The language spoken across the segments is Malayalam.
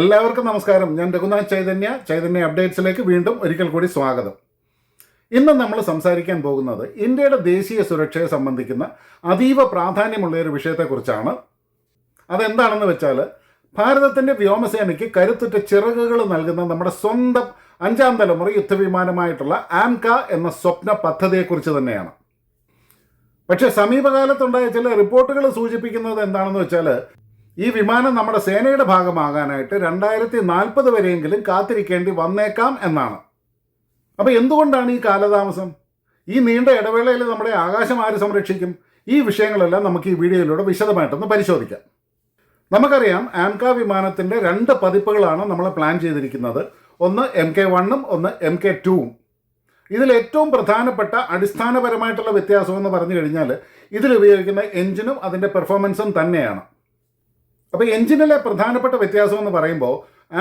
എല്ലാവർക്കും നമസ്കാരം. ഞാൻ രഘുനാഥ് ചൈതന്യ. ചൈതന്യ അപ്ഡേറ്റ്സിലേക്ക് വീണ്ടും ഒരിക്കൽ കൂടി സ്വാഗതം. ഇന്ന് നമ്മൾ സംസാരിക്കാൻ പോകുന്നത് ഇന്ത്യയുടെ ദേശീയ സുരക്ഷയെ സംബന്ധിക്കുന്ന അതീവ പ്രാധാന്യമുള്ള ഒരു വിഷയത്തെക്കുറിച്ചാണ്. അതെന്താണെന്ന് വെച്ചാൽ ഭാരതത്തിന്റെ വ്യോമസേനയ്ക്ക് കരുത്തുറ്റ ചിറകുകൾ നൽകുന്ന നമ്മുടെ സ്വന്തം അഞ്ചാം തലമുറ യുദ്ധവിമാനമായിട്ടുള്ള ആംക എന്ന സ്വപ്ന പദ്ധതിയെക്കുറിച്ച് തന്നെയാണ്. പക്ഷേ സമീപകാലത്തുണ്ടായ ചില റിപ്പോർട്ടുകൾ സൂചിപ്പിക്കുന്നത് എന്താണെന്ന് വെച്ചാൽ ഈ വിമാനം നമ്മുടെ സേനയുടെ ഭാഗമാകാനായിട്ട് രണ്ടായിരത്തി നാൽപ്പത് വരെയെങ്കിലും കാത്തിരിക്കേണ്ടി വന്നേക്കാം എന്നാണ്. അപ്പോൾ എന്തുകൊണ്ടാണ് ഈ കാലതാമസം? ഈ നീണ്ട ഇടവേളയിൽ നമ്മുടെ ആകാശം ആര് സംരക്ഷിക്കും? ഈ വിഷയങ്ങളെല്ലാം നമുക്ക് ഈ വീഡിയോയിലൂടെ വിശദമായിട്ടൊന്ന് പരിശോധിക്കാം. നമുക്കറിയാം ആംക വിമാനത്തിന്റെ രണ്ട് പതിപ്പുകളാണ് നമ്മൾ പ്ലാൻ ചെയ്തിരിക്കുന്നത്. ഒന്ന് എം കെ വണ്ണും ഒന്ന് എം കെ ടുവും. ഇതിൽ ഏറ്റവും പ്രധാനപ്പെട്ട അടിസ്ഥാനപരമായിട്ടുള്ള വ്യത്യാസം എന്ന് പറഞ്ഞു കഴിഞ്ഞാൽ ഇതിൽ ഉപയോഗിക്കുന്ന എഞ്ചിനും അതിന്റെ പെർഫോമൻസും തന്നെയാണ്. അപ്പോൾ എഞ്ചിനിലെ പ്രധാനപ്പെട്ട വ്യത്യാസം എന്ന് പറയുമ്പോൾ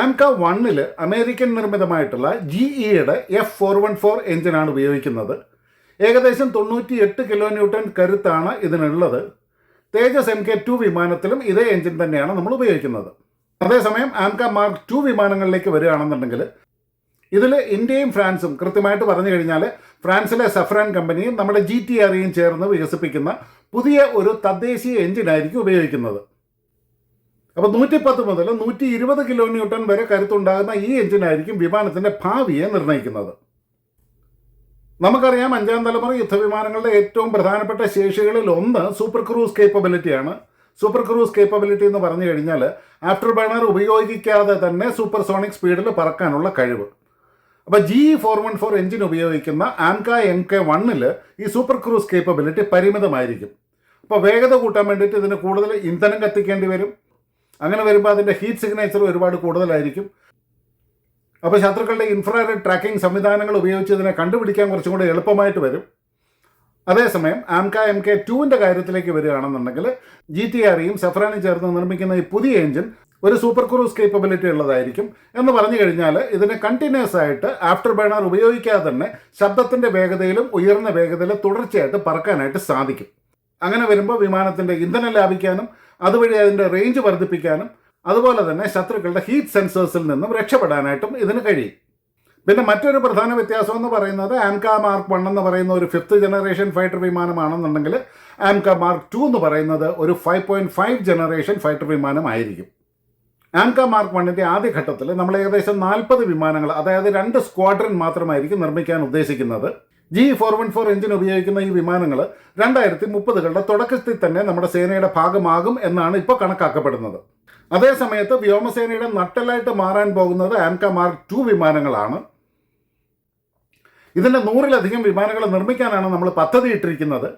ആംക വണ്ണിൽ അമേരിക്കൻ നിർമ്മിതമായിട്ടുള്ള ജി ഇയുടെ എഫ് ഫോർ വൺ ഫോർ എഞ്ചിനാണ് ഉപയോഗിക്കുന്നത്. ഏകദേശം തൊണ്ണൂറ്റി എട്ട് കിലോ ന്യൂട്ടൺ കരുത്താണ് ഇതിനുള്ളത്. തേജസ് എം കെ ടു വിമാനത്തിലും ഇതേ എഞ്ചിൻ തന്നെയാണ് നമ്മൾ ഉപയോഗിക്കുന്നത്. അതേസമയം ആംക മാർക്ക് ടു വിമാനങ്ങളിലേക്ക് വരികയാണെന്നുണ്ടെങ്കിൽ ഇതിൽ ഇന്ത്യയും ഫ്രാൻസും കൃത്യമായിട്ട് പറഞ്ഞു കഴിഞ്ഞാൽ ഫ്രാൻസിലെ സഫ്രാൻ കമ്പനിയും നമ്മുടെ ജി ടി ആറിയും ചേർന്ന് വികസിപ്പിക്കുന്ന പുതിയ ഒരു തദ്ദേശീയ എഞ്ചിനായിരിക്കും ഉപയോഗിക്കുന്നത്. അപ്പോൾ നൂറ്റിപ്പത്ത് മുതൽ നൂറ്റി ഇരുപത് കിലോ ന്യൂട്ടൺ വരെ കരുത്തുണ്ടാകുന്ന ഈ എഞ്ചിനായിരിക്കും വിമാനത്തിന്റെ ഭാവിയെ നിർണയിക്കുന്നത്. നമുക്കറിയാം അഞ്ചാം തലമുറ യുദ്ധവിമാനങ്ങളുടെ ഏറ്റവും പ്രധാനപ്പെട്ട ശേഷികളിൽ ഒന്ന് സൂപ്പർ ക്രൂസ് കേപ്പബിലിറ്റിയാണ് സൂപ്പർ ക്രൂസ് കേപ്പബിലിറ്റി എന്ന് പറഞ്ഞു കഴിഞ്ഞാൽ ആഫ്റ്റർ ബേണർ ഉപയോഗിക്കാതെ തന്നെ സൂപ്പർ സോണിക് സ്പീഡിൽ പറക്കാനുള്ള കഴിവ്. അപ്പോൾ G four one four engine ഉപയോഗിക്കുന്ന ആൻക എം കെ വണ്ണിൽ ഈ സൂപ്പർ ക്രൂസ് കേപ്പബിലിറ്റി പരിമിതമായിരിക്കും. അപ്പോൾ വേഗത കൂട്ടാൻ വേണ്ടിയിട്ട് ഇതിന് കൂടുതൽ ഇന്ധനം കത്തിക്കേണ്ടി വരും. അങ്ങനെ വരുമ്പോൾ അതിന്റെ ഹീറ്റ് സിഗ്നേച്ചർ ഒരുപാട് കൂടുതലായിരിക്കും. അപ്പോൾ ശത്രുക്കളുടെ ഇൻഫ്രാറെഡ് ട്രാക്കിംഗ് സംവിധാനങ്ങൾ ഉപയോഗിച്ച് ഇതിനെ കണ്ടുപിടിക്കാൻ കുറച്ചും കൂടെ എളുപ്പമായിട്ട് വരും. അതേസമയം ആംക എം കെ ടുവിന്റെ കാര്യത്തിലേക്ക് വരികയാണെന്നുണ്ടെങ്കിൽ ജി ടി ആറിയും സഫ്രാനും ചേർന്ന് നിർമ്മിക്കുന്ന ഈ പുതിയ എഞ്ചിൻ ഒരു സൂപ്പർ ക്രൂസ് കേപ്പബിലിറ്റി ഉള്ളതായിരിക്കും. എന്ന് പറഞ്ഞു കഴിഞ്ഞാൽ ഇതിനെ കണ്ടിന്യൂസ് ആയിട്ട് ആഫ്റ്റർ ബേണർ ഉപയോഗിക്കാതെ തന്നെ ശബ്ദത്തിന്റെ വേഗതയിലും ഉയർന്ന വേഗതയിലും തുടർച്ചയായിട്ട് പറക്കാനായിട്ട് സാധിക്കും. അങ്ങനെ വരുമ്പോൾ വിമാനത്തിന്റെ ഇന്ധനം ലാഭിക്കാനും അതുവഴി അതിന്റെ റേഞ്ച് വർദ്ധിപ്പിക്കാനും അതുപോലെ തന്നെ ശത്രുക്കളുടെ ഹീറ്റ് സെൻസേഴ്സിൽ നിന്നും രക്ഷപ്പെടാനായിട്ടും ഇതിന് കഴിയും. പിന്നെ മറ്റൊരു പ്രധാന വ്യത്യാസം എന്ന് പറയുന്നത് ആംക മാർക്ക് വൺ എന്ന് പറയുന്ന ഒരു ഫിഫ്ത്ത് ജനറേഷൻ ഫൈറ്റർ വിമാനമാണെന്നുണ്ടെങ്കിൽ ആംക മാർക്ക് ടു എന്ന് പറയുന്നത് ഒരു five point five generation fighter വിമാനമായിരിക്കും. AMCA mark വണ്ണിന്റെ ആദ്യഘട്ടത്തിൽ നമ്മൾ ഏകദേശം നാൽപ്പത് വിമാനങ്ങൾ അതായത് രണ്ട് സ്ക്വാഡ്രൻ മാത്രമായിരിക്കും നിർമ്മിക്കാൻ ഉദ്ദേശിക്കുന്നത്. G four one four engine ഉപയോഗിക്കുന്ന ഈ വിമാനങ്ങൾ രണ്ടായിരത്തി മുപ്പതുകളുടെ തുടക്കത്തിൽ തന്നെ നമ്മുടെ സേനയുടെ ഭാഗമാകും എന്നാണ് ഇപ്പോൾ കണക്കാക്കപ്പെടുന്നത്. അതേസമയത്ത് വ്യോമസേനയുടെ നട്ടലായിട്ട് മാറാൻ പോകുന്നത് ആംക മാർക്ക് ടു വിമാനങ്ങളാണ്. ഇതിന്റെ നൂറിലധികം വിമാനങ്ങൾ നിർമ്മിക്കാനാണ് നമ്മൾ പദ്ധതി ഇട്ടിരിക്കുന്നത്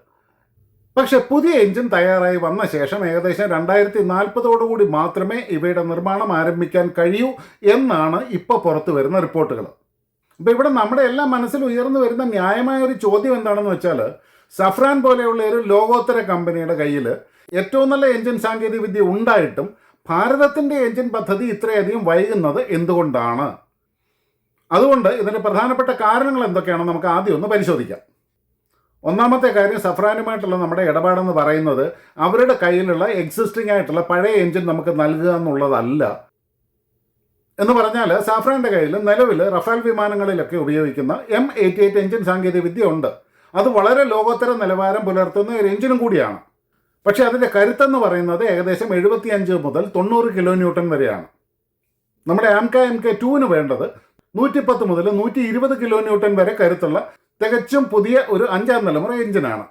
പക്ഷേ പുതിയ എഞ്ചിൻ തയ്യാറായി വന്ന ശേഷം ഏകദേശം രണ്ടായിരത്തി നാൽപ്പതോടുകൂടി മാത്രമേ ഇവയുടെ നിർമ്മാണം ആരംഭിക്കാൻ കഴിയൂ എന്നാണ് ഇപ്പോൾ പുറത്തു വരുന്ന റിപ്പോർട്ടുകൾ അപ്പോൾ ഇവിടെ നമ്മുടെ എല്ലാ മനസ്സിൽ ഉയർന്നു വരുന്ന ന്യായമായ ഒരു ചോദ്യം എന്താണെന്ന് വെച്ചാൽ സഫ്രാൻ പോലെയുള്ള ഒരു ലോകോത്തര കമ്പനിയുടെ കയ്യിൽ ഏറ്റവും നല്ല എഞ്ചിൻ സാങ്കേതിക വിദ്യ ഉണ്ടായിട്ടും ഭാരതത്തിന്റെ എഞ്ചിൻ പദ്ധതി ഇത്രയധികം വൈകുന്നത് എന്തുകൊണ്ടാണ്? അതുകൊണ്ട് ഇതിന്റെ പ്രധാനപ്പെട്ട കാരണങ്ങൾ എന്തൊക്കെയാണെന്ന് നമുക്ക് ആദ്യം ഒന്ന് പരിശോധിക്കാം. ഒന്നാമത്തെ കാര്യം സഫ്രാനുമായിട്ടുള്ള നമ്മുടെ ഇടപാടെന്ന് പറയുന്നത് അവരുടെ കയ്യിലുള്ള എക്സിസ്റ്റിംഗ് ആയിട്ടുള്ള പഴയ എഞ്ചിൻ നമുക്ക് നൽകുക എന്നുള്ളതല്ല. എന്ന് പറഞ്ഞാൽ സാഫ്രാന്റെ കയ്യിൽ നിലവിൽ റഫാൽ വിമാനങ്ങളിലൊക്കെ ഉപയോഗിക്കുന്ന എം എയ്റ്റി എയ്റ്റ് എഞ്ചിൻ സാങ്കേതികവിദ്യ ഉണ്ട്. അത് വളരെ ലോകോത്തര നിലവാരം പുലർത്തുന്ന ഒരു എഞ്ചിനും കൂടിയാണ്. പക്ഷേ അതിന്റെ കരുത്തെന്ന് പറയുന്നത് ഏകദേശം എഴുപത്തിയഞ്ച് മുതൽ തൊണ്ണൂറ് കിലോ ന്യൂട്ടൺ വരെയാണ്. നമ്മുടെ ആംക എം കെ ടുവിന് വേണ്ടത് നൂറ്റിപ്പത്ത് മുതൽ നൂറ്റി ഇരുപത് കിലോ ന്യൂട്ടൺ വരെ കരുത്തുള്ള തികച്ചും പുതിയ ഒരു അഞ്ചാം തലമുറ എഞ്ചിനാണ്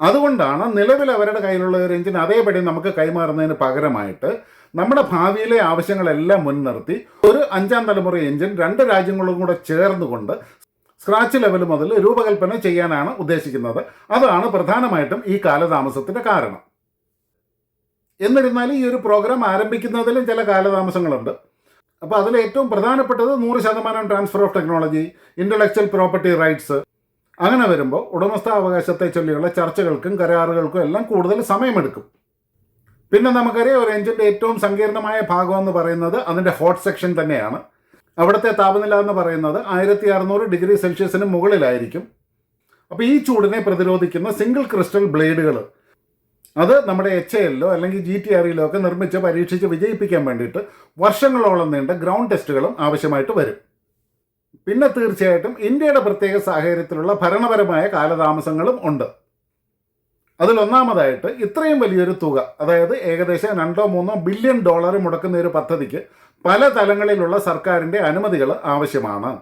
അതുകൊണ്ടാണ് നിലവിൽ അവരുടെ കയ്യിലുള്ള ഒരു എഞ്ചിൻ അതേപടി നമുക്ക് കൈമാറുന്നതിന് പകരമായിട്ട് നമ്മുടെ ഭാവിയിലെ ആവശ്യങ്ങളെല്ലാം മുൻനിർത്തി ഒരു അഞ്ചാം തലമുറ എഞ്ചിൻ രണ്ട് രാജ്യങ്ങളും കൂടെ ചേർന്നുകൊണ്ട് സ്ക്രാച്ച് ലെവൽ മുതൽ രൂപകൽപ്പന ചെയ്യാനാണ് ഉദ്ദേശിക്കുന്നത്. അതാണ് പ്രധാനമായിട്ടും ഈ കാലതാമസത്തിന്റെ കാരണം. എന്നിരുന്നാലും ഈ ഒരു പ്രോഗ്രാം ആരംഭിക്കുന്നതിലും ചില കാലതാമസങ്ങളുണ്ട്. അപ്പോൾ അതിൽ ഏറ്റവും പ്രധാനപ്പെട്ടത് നൂറ് ശതമാനം transfer of technology intellectual property rights അങ്ങനെ വരുമ്പോൾ ഉടമസ്ഥാവകാശത്തെ ചൊല്ലിയുള്ള ചർച്ചകൾക്കും കരാറുകൾക്കും എല്ലാം കൂടുതൽ സമയമെടുക്കും. പിന്നെ നമുക്കറിയാം ഒരു എഞ്ചിന്റെ ഏറ്റവും സങ്കീർണമായ ഭാഗം എന്ന് പറയുന്നത് അതിന്റെ ഹോട്ട് സെക്ഷൻ തന്നെയാണ്. അവിടുത്തെ താപനില എന്ന് പറയുന്നത് ആയിരത്തി അറുന്നൂറ് ഡിഗ്രി സെൽഷ്യസിന് മുകളിലായിരിക്കും. അപ്പോൾ ഈ ചൂടിനെ പ്രതിരോധിക്കുന്ന സിംഗിൾ ക്രിസ്റ്റൽ ബ്ലേഡുകൾ അത് നമ്മുടെ എച്ച് എല്ലോ അല്ലെങ്കിൽ ജി ടി ആറിലോ ഒക്കെ നിർമ്മിച്ച് പരീക്ഷിച്ച് വിജയിപ്പിക്കാൻ വേണ്ടിയിട്ട് വർഷങ്ങളോളം നീണ്ട ഗ്രൗണ്ട് ടെസ്റ്റുകളും ആവശ്യമായിട്ട് വരും. പിന്നെ തീർച്ചയായിട്ടും ഇന്ത്യയുടെ പ്രത്യേക സാഹചര്യത്തിലുള്ള ഭരണപരമായ കാലതാമസങ്ങളും ഉണ്ട്. അതിലൊന്നാമതായിട്ട് ഇത്രയും വലിയൊരു തുക അതായത് ഏകദേശം രണ്ടോ മൂന്നോ ബില്യൺ ഡോളർ മുടക്കുന്ന ഒരു പദ്ധതിക്ക് പല തലങ്ങളിലുള്ള സർക്കാരിന്റെ അനുമതികൾ ആവശ്യമാണ്.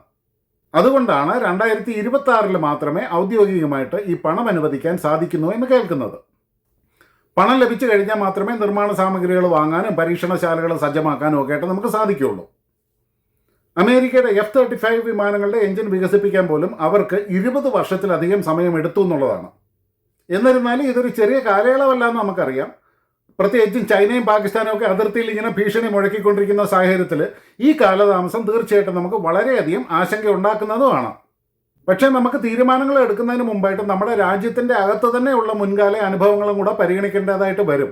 അതുകൊണ്ടാണ് രണ്ടായിരത്തി ഇരുപത്തി ആറിൽ മാത്രമേ ഔദ്യോഗികമായിട്ട് ഈ പണം അനുവദിക്കാൻ സാധിക്കുന്നു എന്ന് കേൾക്കുന്നത്. പണം ലഭിച്ചു കഴിഞ്ഞാൽ മാത്രമേ നിർമ്മാണ സാമഗ്രികൾ വാങ്ങാനും പരീക്ഷണശാലകൾ സജ്ജമാക്കാനും ഒക്കെ ആയിട്ട് നമുക്ക് സാധിക്കുകയുള്ളൂ. അമേരിക്കയുടെ എഫ് തേർട്ടി ഫൈവ് വിമാനങ്ങളുടെ എഞ്ചിൻ വികസിപ്പിക്കാൻ പോലും അവർക്ക് ഇരുപത് വർഷത്തിലധികം സമയം എടുത്തു എന്നുള്ളതാണ്. എന്നിരുന്നാലും ഇതൊരു ചെറിയ കാലയളവല്ല എന്ന് നമുക്കറിയാം. പ്രത്യേകിച്ചും ചൈനയും പാകിസ്ഥാനും ഒക്കെ അതിർത്തിയിൽ ഇങ്ങനെ ഭീഷണി മുഴക്കിക്കൊണ്ടിരിക്കുന്ന സാഹചര്യത്തിൽ ഈ കാലതാമസം തീർച്ചയായിട്ടും നമുക്ക് വളരെയധികം ആശങ്ക ഉണ്ടാക്കുന്നതുമാണ് പക്ഷേ നമുക്ക് തീരുമാനങ്ങൾ എടുക്കുന്നതിന് മുമ്പായിട്ട് നമ്മുടെ രാജ്യത്തിന്റെ അകത്ത് തന്നെയുള്ള മുൻകാല അനുഭവങ്ങളും കൂടെ പരിഗണിക്കേണ്ടതായിട്ട് വരും.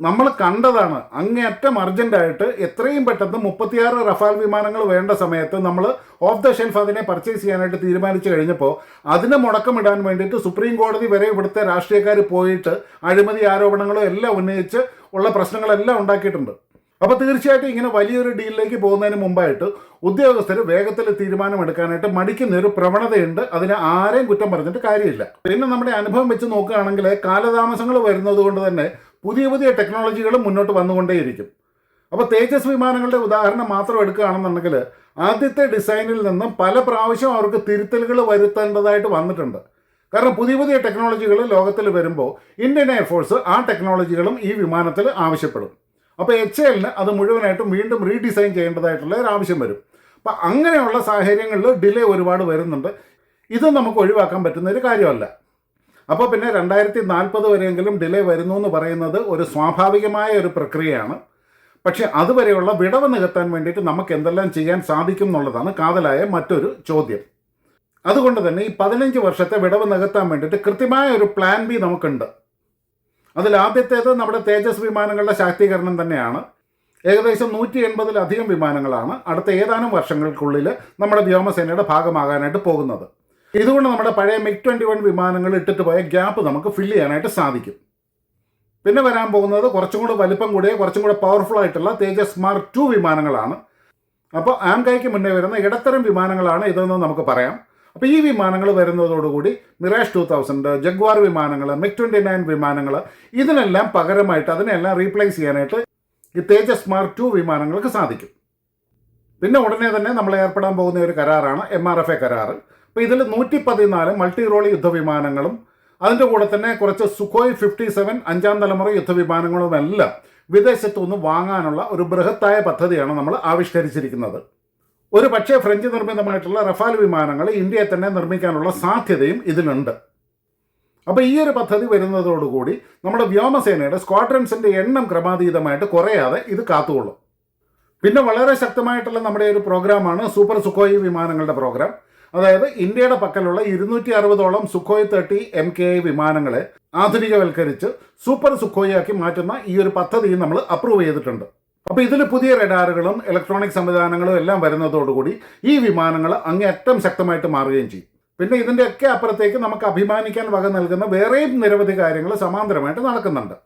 നമ്മൾ കണ്ടതാണ് അങ്ങേയറ്റം അർജന്റായിട്ട് എത്രയും പെട്ടെന്ന് മുപ്പത്തിയാറ് റഫാൽ വിമാനങ്ങൾ വേണ്ട സമയത്ത് നമ്മൾ ഓഫ് ദ ഷെൽഫ് അതിനെ പർച്ചേസ് ചെയ്യാനായിട്ട് തീരുമാനിച്ചു കഴിഞ്ഞപ്പോൾ അതിന് മുടക്കമിടാൻ വേണ്ടിയിട്ട് സുപ്രീം കോടതി വരെ ഇവിടുത്തെ രാഷ്ട്രീയക്കാർ പോയിട്ട് അഴിമതി ആരോപണങ്ങളും എല്ലാം ഉന്നയിച്ച് ഉള്ള പ്രശ്നങ്ങളെല്ലാം ഉണ്ടാക്കിയിട്ടുണ്ട്. അപ്പോൾ തീർച്ചയായിട്ടും ഇങ്ങനെ വലിയൊരു ഡീലിലേക്ക് പോകുന്നതിന് മുമ്പായിട്ട് ഉദ്യോഗസ്ഥർ വേഗത്തിൽ തീരുമാനമെടുക്കാനായിട്ട് മടിക്കുന്ന ഒരു പ്രവണതയുണ്ട്. അതിന് ആരെയും കുറ്റം പറഞ്ഞിട്ട് കാര്യമില്ല. പിന്നെ നമ്മുടെ അനുഭവം വെച്ച് നോക്കുകയാണെങ്കിൽ കാലതാമസങ്ങൾ വരുന്നത് കൊണ്ട് തന്നെ പുതിയ പുതിയ ടെക്നോളജികൾ മുന്നോട്ട് വന്നുകൊണ്ടേയിരിക്കും. അപ്പോൾ തേജസ് വിമാനങ്ങളുടെ ഉദാഹരണം മാത്രം എടുക്കുകയാണെന്നുണ്ടെങ്കിൽ ആദ്യത്തെ ഡിസൈനിൽ നിന്നും പല പ്രാവശ്യം അവർക്ക് തിരുത്തലുകൾ വരുത്തേണ്ടതായിട്ട് വന്നിട്ടുണ്ട്. കാരണം പുതിയ പുതിയ ടെക്നോളജികൾ ലോകത്തിൽ വരുമ്പോൾ ഇന്ത്യൻ എയർഫോഴ്സ് ആ ടെക്നോളജികളും ഈ വിമാനത്തിൽ ആവശ്യപ്പെടും. അപ്പോൾ എച്ച് എല്ലിന് അത് മുഴുവനായിട്ടും വീണ്ടും റീഡിസൈൻ ചെയ്യേണ്ടതായിട്ടുള്ള ഒരു ആവശ്യം വരും. അപ്പം അങ്ങനെയുള്ള സാഹചര്യങ്ങളിൽ ഡിലേ ഒരുപാട് വരുന്നുണ്ട്. ഇത് നമുക്ക് ഒഴിവാക്കാൻ പറ്റുന്ന ഒരു കാര്യമല്ല. അപ്പോൾ പിന്നെ രണ്ടായിരത്തി നാൽപ്പത് വരെയെങ്കിലും ഡിലേ വരുന്നു എന്ന് പറയുന്നത് ഒരു സ്വാഭാവികമായ ഒരു പ്രക്രിയയാണ്. പക്ഷേ അതുവരെയുള്ള വിടവ് നികത്താൻ വേണ്ടിയിട്ട് നമുക്ക് എന്തെല്ലാം ചെയ്യാൻ സാധിക്കും എന്നുള്ളതാണ് കാതലായ മറ്റൊരു ചോദ്യം. അതുകൊണ്ട് തന്നെ ഈ പതിനഞ്ച് വർഷത്തെ വിടവ് നികത്താൻ വേണ്ടിയിട്ട് കൃത്യമായ ഒരു പ്ലാൻ ബി നമുക്കുണ്ട്. അതിൽ ആദ്യത്തേത് നമ്മുടെ തേജസ് വിമാനങ്ങളുടെ ശാക്തീകരണം തന്നെയാണ്. ഏകദേശം നൂറ്റി എൺപതിലധികം വിമാനങ്ങളാണ് അടുത്ത ഏതാനും വർഷങ്ങൾക്കുള്ളിൽ നമ്മുടെ വ്യോമസേനയുടെ ഭാഗമാകാനായിട്ട് പോകുന്നത്. ഇതുകൊണ്ട് നമ്മുടെ പഴയ മിഗ് ട്വന്റി വൺ വിമാനങ്ങൾ ഇട്ടിട്ട് പോയ ഗ്യാപ്പ് നമുക്ക് ഫില്ല് ചെയ്യാനായിട്ട് സാധിക്കും. പിന്നെ വരാൻ പോകുന്നത് കുറച്ചും കൂടെ വലിപ്പം കൂടിയ കുറച്ചും കൂടെ പവർഫുൾ ആയിട്ടുള്ള തേജസ് മാർക്ക് ടു വിമാനങ്ങളാണ്. അപ്പോൾ ആംകായ്ക്ക് മുന്നേ വരുന്ന ഇടത്തരം വിമാനങ്ങളാണ് ഇതെന്ന് നമുക്ക് പറയാം. അപ്പോൾ ഈ വിമാനങ്ങൾ വരുന്നതോടുകൂടി മിറാഷ് ടു തൗസൻഡ് ജഗ്വാർ വിമാനങ്ങൾ മിഗ് ട്വന്റി നയൻ വിമാനങ്ങൾ ഇതിനെല്ലാം പകരമായിട്ട് അതിനെല്ലാം റീപ്ലേസ് ചെയ്യാനായിട്ട് ഈ തേജസ് മാർക്ക് ടു വിമാനങ്ങൾക്ക് സാധിക്കും. പിന്നെ ഉടനെ തന്നെ നമ്മൾ ഏർപ്പെടാൻ പോകുന്ന ഒരു കരാറാണ് എം ആർ എഫ് എ കരാറ്. അപ്പോൾ ഇതിൽ നൂറ്റി പതിനാല് മൾട്ടി റോൾ യുദ്ധവിമാനങ്ങളും അതിന്റെ കൂടെ തന്നെ കുറച്ച് സുഖോയ് ഫിഫ്റ്റി സെവൻ അഞ്ചാം തലമുറ യുദ്ധവിമാനങ്ങളുമെല്ലാം വിദേശത്തു നിന്ന് വാങ്ങാനുള്ള ഒരു ബൃഹത്തായ പദ്ധതിയാണ് നമ്മൾ ആവിഷ്കരിച്ചിരിക്കുന്നത്. ഒരു പക്ഷേ ഫ്രഞ്ച് നിർമ്മിതമായിട്ടുള്ള റഫാൽ വിമാനങ്ങൾ ഇന്ത്യയെ തന്നെ നിർമ്മിക്കാനുള്ള സാധ്യതയും ഇതിനുണ്ട് അപ്പോൾ ഈ ഒരു പദ്ധതി വരുന്നതോടുകൂടി നമ്മുടെ വ്യോമസേനയുടെ സ്ക്വാഡ്രൻസിന്റെ എണ്ണം ക്രമാതീതമായിട്ട് കുറയാതെ ഇത് കാത്തുകൊള്ളും. പിന്നെ വളരെ ശക്തമായിട്ടുള്ള നമ്മുടെ ഒരു പ്രോഗ്രാമാണ് സൂപ്പർ സുഖോയി വിമാനങ്ങളുടെ പ്രോഗ്രാം. അതായത് ഇന്ത്യയുടെ പക്കലുള്ള ഇരുന്നൂറ്റി അറുപതോളം Sukhoi thirty M K I വിമാനങ്ങളെ ആധുനികവൽക്കരിച്ച് സൂപ്പർ സുഖോയാക്കി മാറ്റുന്ന ഈ ഒരു പദ്ധതിയും നമ്മൾ അപ്രൂവ് ചെയ്തിട്ടുണ്ട്. അപ്പോൾ ഇതിൽ പുതിയ റഡാറുകളും ഇലക്ട്രോണിക് സംവിധാനങ്ങളും എല്ലാം വരുന്നതോടുകൂടി ഈ വിമാനങ്ങൾ അങ്ങേയറ്റം ശക്തമായിട്ട് മാറുകയും ചെയ്യും. പിന്നെ ഇതിന്റെയൊക്കെ അപ്പുറത്തേക്ക് നമുക്ക് അഭിമാനിക്കാൻ വക നൽകുന്ന വേറെയും നിരവധി കാര്യങ്ങൾ സമാന്തരമായിട്ട് നടക്കുന്നുണ്ട്.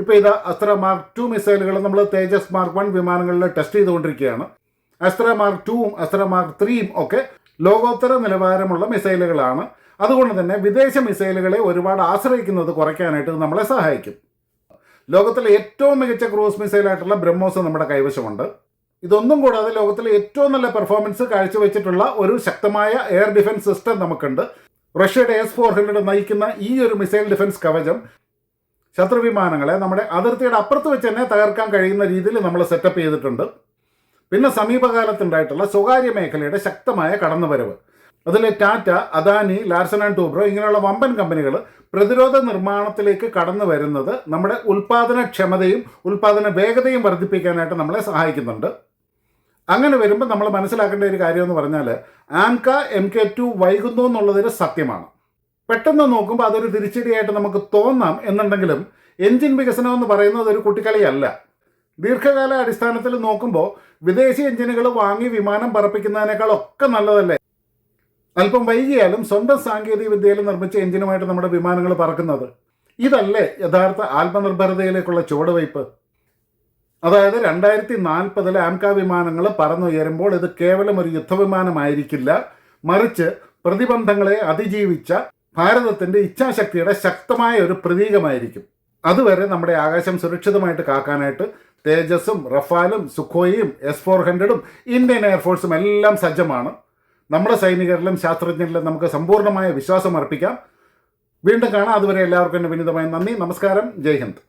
ഇപ്പോൾ ഇത് അസ്ത്ര മാർക്ക് ടു മിസൈലുകൾ നമ്മൾ തേജസ് മാർക്ക് വൺ വിമാനങ്ങളിൽ ടെസ്റ്റ് ചെയ്തുകൊണ്ടിരിക്കുകയാണ്. അസ്ത്ര മാർക്ക് ടൂവും അസ്ത്ര മാർക്ക് ത്രീയും ഒക്കെ ലോകോത്തര നിലവാരമുള്ള മിസൈലുകളാണ്. അതുകൊണ്ട് തന്നെ വിദേശ മിസൈലുകളെ ഒരുപാട് ആശ്രയിക്കുന്നത് കുറയ്ക്കാനായിട്ട് നമ്മളെ സഹായിക്കും. ലോകത്തിലെ ഏറ്റവും മികച്ച ക്രൂസ് മിസൈലായിട്ടുള്ള ബ്രഹ്മോസ് നമ്മുടെ കൈവശമുണ്ട്. ഇതൊന്നും കൂടാതെ ലോകത്തിലെ ഏറ്റവും നല്ല പെർഫോമൻസ് കാഴ്ചവെച്ചിട്ടുള്ള ഒരു ശക്തമായ എയർ ഡിഫൻസ് സിസ്റ്റം നമുക്കുണ്ട്. റഷ്യയുടെ എസ് ഫോർ ഹൺഡ്രഡ് നയിക്കുന്ന ഈ ഒരു മിസൈൽ ഡിഫൻസ് കവചം ശത്രുവിമാനങ്ങളെ നമ്മുടെ അതിർത്തിയുടെ അപ്പുറത്ത് വെച്ച് തന്നെ തകർക്കാൻ കഴിയുന്ന രീതിയിൽ നമ്മൾ സെറ്റപ്പ് ചെയ്തിട്ടുണ്ട്. പിന്നെ സമീപകാലത്തുണ്ടായിട്ടുള്ള സ്വകാര്യ മേഖലയുടെ ശക്തമായ കടന്നുവരവ്. അതിൽ Tata Adani Larsen and Toubro ഇങ്ങനെയുള്ള വമ്പൻ കമ്പനികൾ പ്രതിരോധ നിർമ്മാണത്തിലേക്ക് കടന്നു വരുന്നത് നമ്മുടെ ഉൽപാദനക്ഷമതയും ഉൽപാദന വേഗതയും വർദ്ധിപ്പിക്കാനായിട്ട് നമ്മളെ സഹായിക്കുന്നുണ്ട്. അങ്ങനെ വരുമ്പോൾ നമ്മൾ മനസ്സിലാക്കേണ്ട ഒരു കാര്യം എന്ന് പറഞ്ഞാൽ ആംക എം കെ ടു വൈകുന്നു എന്നുള്ളതൊരു സത്യമാണ്. പെട്ടെന്ന് നോക്കുമ്പോൾ അതൊരു തിരിച്ചടിയായിട്ട് നമുക്ക് തോന്നാം എന്നുണ്ടെങ്കിലും എൻജിൻ വികസനം എന്ന് പറയുന്നത് ഒരു കുട്ടിക്കളിയല്ല. ദീർഘകാല അടിസ്ഥാനത്തിൽ നോക്കുമ്പോൾ വിദേശി എഞ്ചിനുകൾ വാങ്ങി വിമാനം പറപ്പിക്കുന്നതിനേക്കാൾ ഒക്കെ നല്ലതല്ലേ? അല്പം വൈകിയാലും സ്വന്തം സാങ്കേതിക വിദ്യയിൽ നിർമ്മിച്ച എഞ്ചിനുമായിട്ട് നമ്മുടെ വിമാനങ്ങൾ പറക്കുന്നത്. ഇതല്ലേ യഥാർത്ഥ ആത്മനിർഭരതയിലേക്കുള്ള ചുവടുവയ്പ് അതായത് രണ്ടായിരത്തി നാൽപ്പതിൽ ആംക വിമാനങ്ങൾ പറന്നുയരുമ്പോൾ ഇത് കേവലം ഒരു യുദ്ധവിമാനമായിരിക്കില്ല. മറിച്ച് പ്രതിബന്ധങ്ങളെ അതിജീവിച്ച ഭാരതത്തിന്റെ ഇച്ഛാശക്തിയുടെ ശക്തമായ ഒരു പ്രതീകമായിരിക്കും. അതുവരെ നമ്മുടെ ആകാശം സുരക്ഷിതമായിട്ട് കാക്കാനായിട്ട് തേജസും റഫാലും സുഖോയിയും എസ് ഫോർ ഹൺഡ്രഡും ഇന്ത്യൻ എയർഫോഴ്സും എല്ലാം സജ്ജമാണ്. നമ്മുടെ സൈനികരിലും ശാസ്ത്രജ്ഞരിലും നമുക്ക് സമ്പൂർണമായ വിശ്വാസം അർപ്പിക്കാം. വീണ്ടും കാണാം. അതുവരെ എല്ലാവർക്കും എന്റെ വിനീതമായ നന്ദി. നമസ്കാരം. ജയ് ഹിന്ദ്.